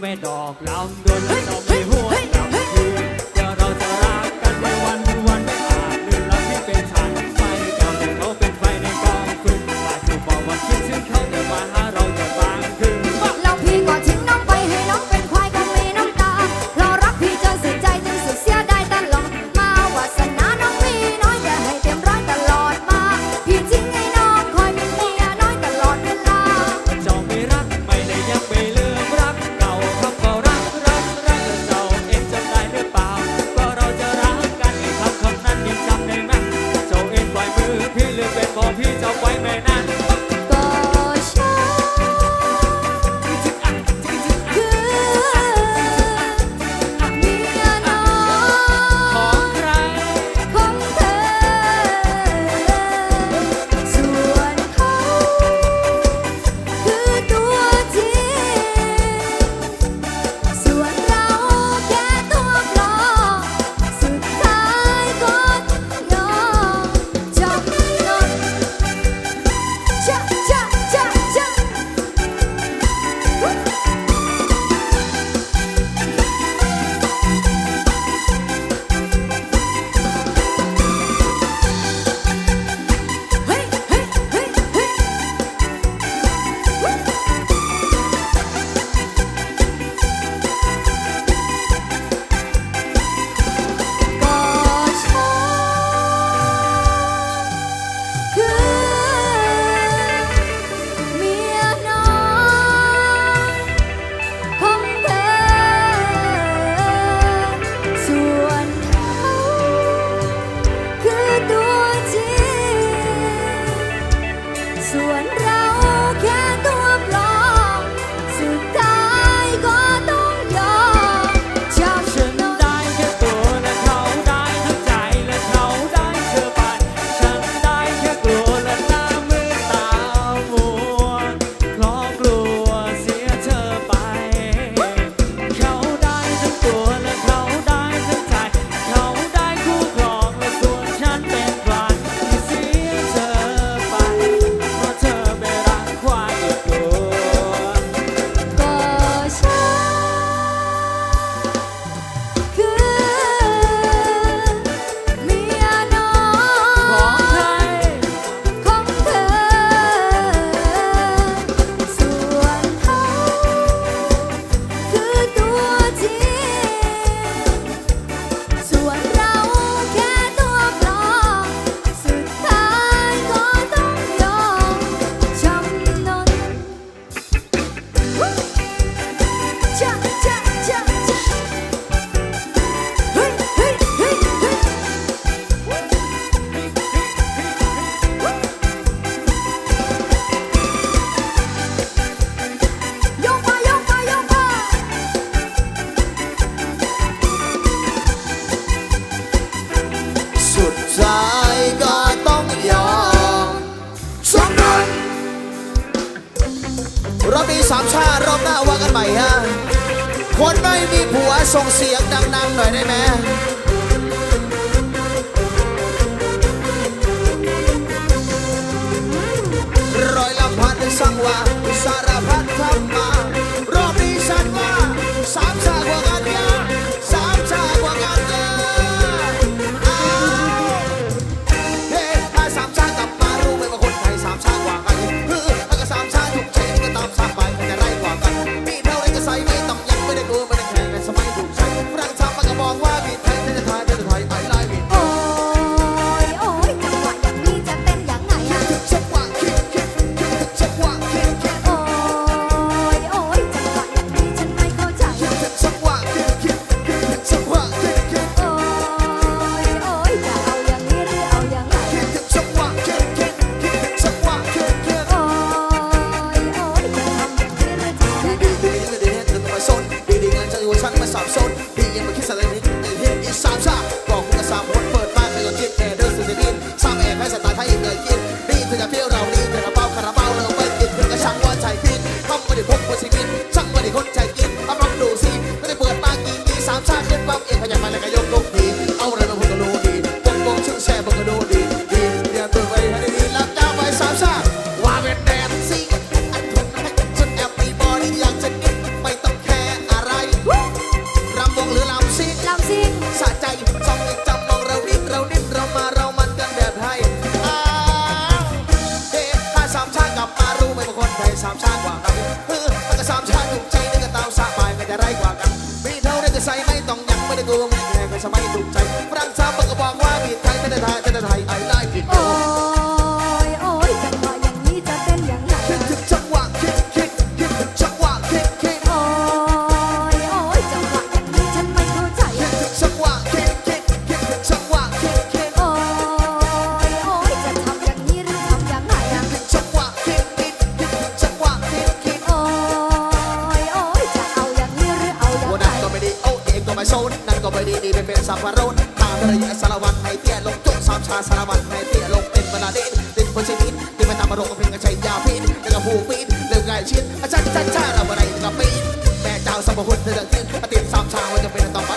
แม่ดอกลำดวน of you. ชารอบหน้าว่ากันใหม่ฮะ คนไม่มีผัวส่งเสียงดังๆหน่อยได้ไหมร้อยละพันสังวาสารพัดทำมารอบนี้ฉันว่าสาม มาโชว์นั่นก็ไปดีดีไปเป็นสับปะรดตามระยะสารวัตรในเตี้ยลงจุกสามชาสารวัตรในเตี้ยลงเป็นบรรดาด่นติดคนชนิดที่ไม่ตามมารมณ์เพียงกระชัยยาพิษแล้วก็ผู้ปีนเรื่องายชิดอาจารย์จ้าจ้าเราอะไรกับปินแม่เจ้าสมบูรณ์เรื่องขึ้นติดสามชาว่าจะเป็นต่อไป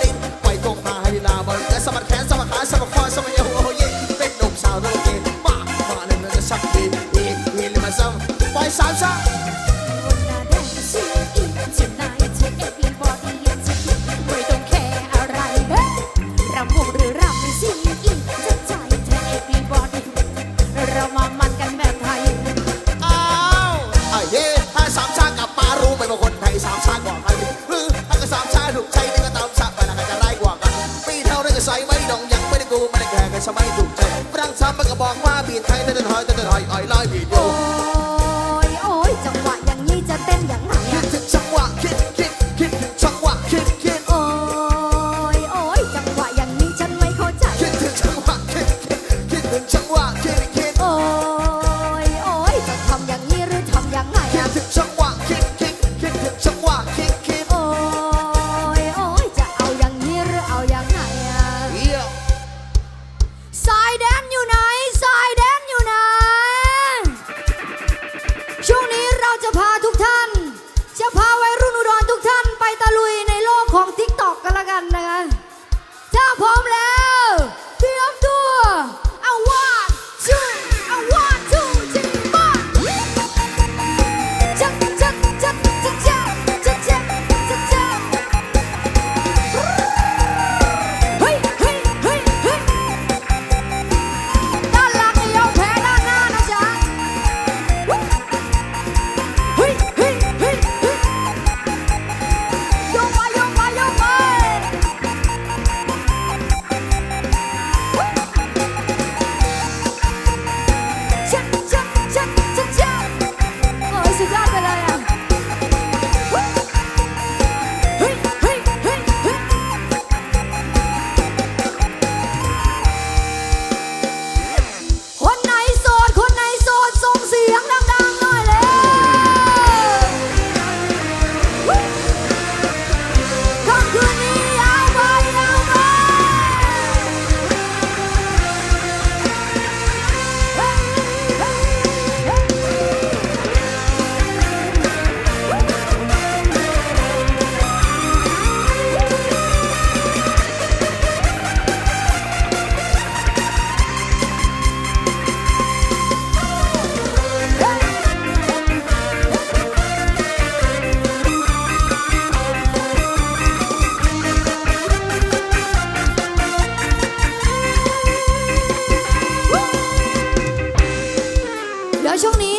sabay-sabay doon.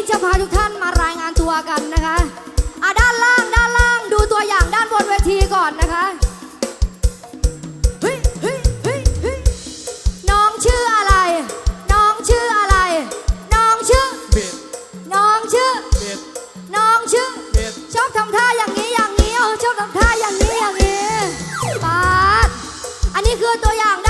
จะพาทุกท่านมารายงานตัวกันนะคะอะด้านล่างด้านล่างดูตัวอย่างด้านบนเวทีก่อนนะคะน้องชื่ออะไร น้องชื่ออะไร น้องชื่อน้องชื่อน้องชื่อชอบทำท่าอย่างนี้อย่างนี้เชอบทำท่าอย่างนี้อย่างนี้ปาดอันนี้คือตัวอย่างด้